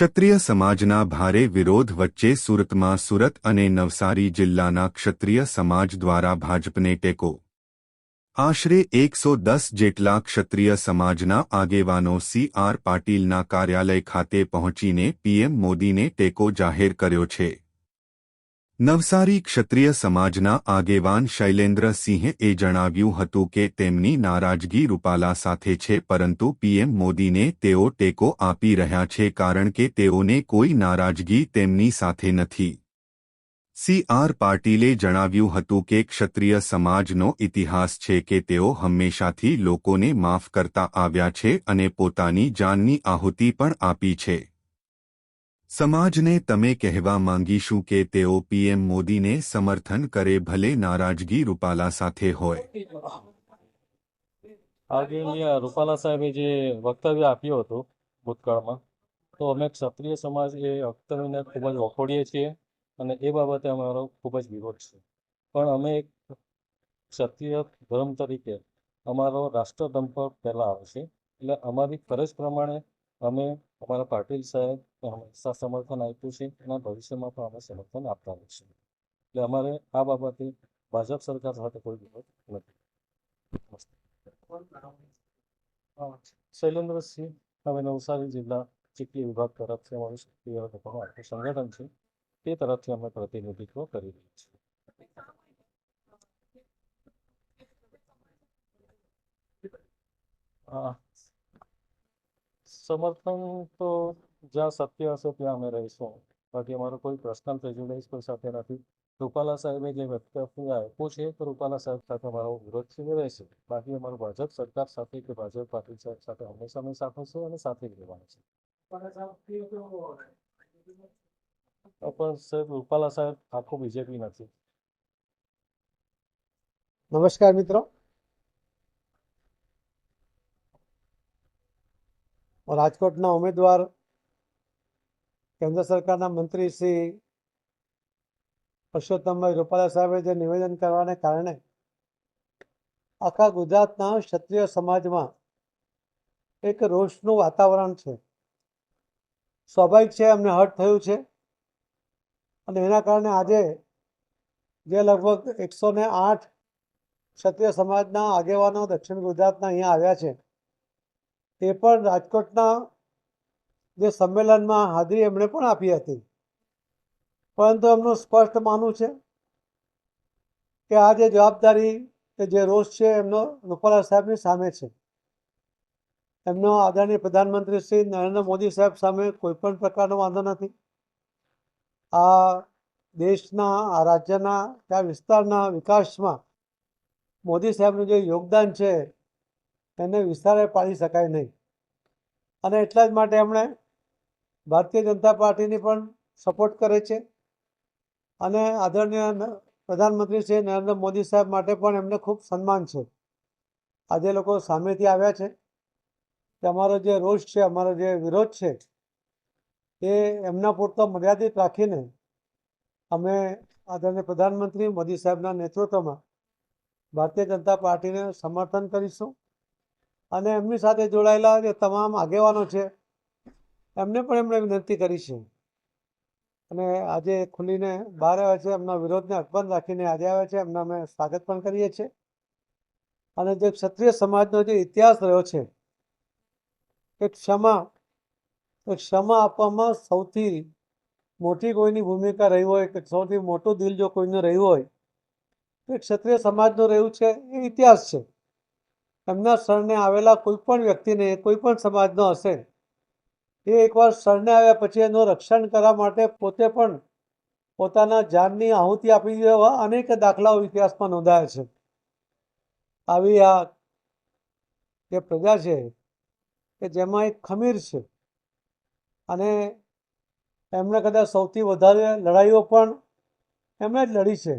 ક્ષત્રિય સમાજના ભારે વિરોધ વચ્ચે સુરતમાં સુરત અને નવસારી જિલ્લાના ક્ષત્રિય સમાજ દ્વારા ભાજપને ટેકો. આશરે એકસો દસ જેટલા ક્ષત્રિય સમાજના આગેવાનો સી આર પાટીલના કાર્યાલય ખાતે પહોંચીને પીએમ મોદીને ટેકો જાહેર કર્યો છે. નવસારી ક્ષત્રિય સમાજના આગેવાન શૈલેન્દ્રસિંહે એ જણાવ્યું હતું કે તેમની નારાજગી રૂપાલા સાથે છે પરંતુ પીએમ મોદીને તેઓ ટેકો આપી રહ્યા છે કારણ કે તેઓને કોઈ નારાજગી તેમની સાથે નથી. સી આર પાટીલે જણાવ્યું હતું કે ક્ષત્રિય સમાજનો ઇતિહાસ છે કે તેઓ હંમેશાથી લોકોને માફ કરતા આવ્યા છે અને પોતાની જાનની આહુતિ પણ આપી છે. સમાજને તમે કહેવા માંગીશું કે તેઓ પીએમ મોદીને સમર્થન કરે ભલે નારાજગી રૂપાલા સાથે હોય. આજે રૂપાલા સાહેબે જે વક્તવ્ય આપ્યું હતું ભૂતકાળમાં, તો અમે ક્ષત્રિય સમાજ એ વક્તવ્યને ખૂબ જ વખોડીએ છીએ અને એ બાબતે અમારો ખૂબ જ વિરોધ છે. પણ અમે એક ક્ષત્રિય ધર્મ તરીકે અમારો રાષ્ટ્રધર્મ પર પહેલાં આવે છે. એટલે અમારી ફરજ પ્રમાણે અમે અમારા પાટીલ સાહેબ હંમેશા સમર્થન આપ્યું છે અને ભવિષ્યમાં પણ અમે સમર્થન આપતા રહીશું એટલે અમારે આ બાબતે ભાજપ સરકાર સાથે કોઈ વિરોધ નથી. શૈલેન્દ્રસિંહ હવે નવસારી જિલ્લા ચીકલી વિભાગ તરફથી અમારું સક્રિય આખું સંગઠન છે તે તરફથી અમે પ્રતિનિધિત્વ કરી રહ્યા છીએ. અ, સમર્થન તો જ્યાં સત્ય હશે ત્યાં અમે રહીશું. બાકી અમારો કોઈ પર્સનલ પ્રેજ્યુડાઇઝ કોઈ સાથે નથી. રૂપાલા સાહેબે જે વક્તવ્ય આપ્યું છે તો રૂપાલા સાહેબ સાથે અમારો વિરોધ છે રહેશે. બાકી અમારો ભાજપ સરકાર સાથે કે ભાજપ પાટીલ સાહેબ સાથે હંમેશા અમે સાથે છું અને સાથે જ રહેવાના છે પણ સાહેબ, રૂપાલા સાહેબ આખું બીજેપી નથી. નમસ્કાર મિત્રો. રાજકોટના ઉમેદવાર કેન્દ્ર સરકારના મંત્રી શ્રી પુરુષોત્તમભાઈ રૂપાલા સાહેબે જે નિવેદન કરવાને કારણે આખા ગુજરાતના ક્ષત્રિય સમાજમાં એક રોષનું વાતાવરણ છે. સ્વાભાવિક છે, એમને હર્ટ થયું છે અને એના કારણે આજે જે લગભગ એકસો ને આઠ ક્ષત્રિય સમાજના આગેવાનો દક્ષિણ ગુજરાતના અહીંયા આવ્યા છે તે પણ રાજકોટના જે સંમેલનમાં હાજરી એમણે પણ આપી હતી. પરંતુ એમનું સ્પષ્ટ માનવું છે કે આ જે જવાબદારી કે જે રોષ છે એમનો રૂપાલા સાહેબની સામે છે. એમનો આદરણીય પ્રધાનમંત્રી શ્રી નરેન્દ્ર મોદી સાહેબ સામે કોઈ પણ પ્રકારનો વાંધો નથી. આ દેશના, આ રાજ્યના, આ વિસ્તારના વિકાસમાં મોદી સાહેબનું જે યોગદાન છે એને વિસ્તારે પાડી શકાય નહીં. અને એટલા જ માટે એમણે ભારતીય જનતા પાર્ટીની પણ સપોર્ટ કરે છે. અને આદરણીય પ્રધાનમંત્રી શ્રી નરેન્દ્ર મોદી સાહેબ માટે પણ એમને ખૂબ સન્માન છે. આજે લોકો સામેથી આવ્યા છે. કે અમારો જે રોષ છે, અમારો જે વિરોધ છે, એ એમના પૂરતો મર્યાદિત રાખીને અમે આદરણીય પ્રધાનમંત્રી મોદી સાહેબના નેતૃત્વમાં ભારતીય જનતા પાર્ટીને સમર્થન કરીશું. અને એમની સાથે જોડાયેલા જે તમામ આગેવાનો છે, એમને પણ એમણે વિનંતી કરી છે. અને આજે ખુલીને બહાર આવ્યા છે, એમના વિરોધને અકબંધ રાખીને આજે આવ્યા છે, એમના અમે સ્વાગત પણ કરીએ છીએ. અને જે ક્ષત્રિય સમાજનો જે ઇતિહાસ રહ્યો છે, એ ક્ષમા એ ક્ષમા આપવામાં સૌથી મોટી કોઈની ભૂમિકા રહી હોય કે સૌથી મોટું દિલ જો કોઈને રહ્યું હોય, તો ક્ષત્રિય સમાજનું રહ્યું છે, એ ઇતિહાસ છે. એમના શરણે આવેલા કોઈ પણ વ્યક્તિને કોઈ પણ સમાજનો હશે. એ એકવાર શરણે આવ્યા પછી એનું રક્ષણ કરવા માટે પોતે પણ પોતાના જાનની આહુતિ આપી દેવા અનેક દાખલાઓ ઇતિહાસમાં નોંધાયા છે. આવી આ જે પ્રજા છે, કે જેમાં એક ખમીર છે, અને એમણે કદાચ સૌથી વધારે લડાઈઓ પણ એમણે જ લડી છે.